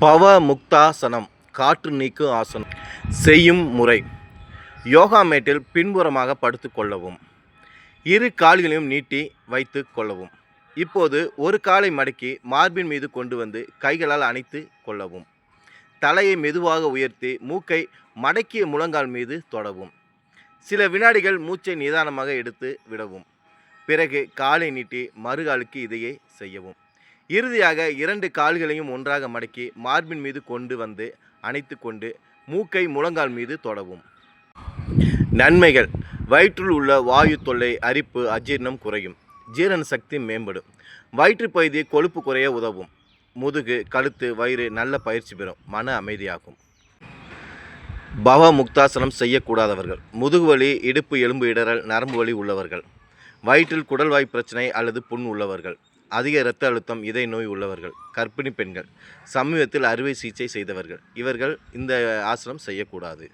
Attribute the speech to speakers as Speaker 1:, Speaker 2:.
Speaker 1: பவ முக்தாசனம் காற்று நீக்கும் ஆசனம். செய்யும் முறை. யோகா மேட்டில் பின்புறமாக படுத்து கொள்ளவும். இரு கால்களையும் நீட்டி வைத்து கொள்ளவும். இப்போது ஒரு காலை மடக்கி மார்பின் மீது கொண்டு வந்து கைகளால் அணைத்து கொள்ளவும். தலையை மெதுவாக உயர்த்தி மூக்கை மடக்கிய முழங்கால் மீது தொடவும். சில வினாடிகள் மூச்சை நிதானமாக எடுத்து விடவும். பிறகு காலை நீட்டி மறுகாலுக்கு இதையே செய்யவும். இறுதியாக இரண்டு கால்களையும் ஒன்றாக மடக்கி மார்பின் மீது கொண்டு வந்து அணைத்து கொண்டு மூக்கை முழங்கால் மீது தொடவும். நன்மைகள். வயிற்றில் உள்ள வாயு தொல்லை அரிப்பு அஜீரணம் குறையும். ஜீரண சக்தி மேம்படும். வயிற்று பகுதி கொழுப்பு குறைய உதவும். முதுகு கழுத்து வயிறு நல்ல பயிற்சி பெறும். மன அமைதியாகும். பவ முக்தாசனம் செய்யக்கூடாதவர்கள் முதுகுவலி இடுப்பு எலும்பு இடறல் நரம்பு வலி உள்ளவர்கள். வயிற்றில் குடல்வாய் பிரச்சனை அல்லது புண் உள்ளவர்கள். அதிக இரத்த அழுத்தம் இதய நோய் உள்ளவர்கள் கர்ப்பிணி பெண்கள் சமீபத்தில் அறுவை சிகிச்சை செய்தவர்கள். இவர்கள் இந்த ஆசனம் செய்யக்கூடாது.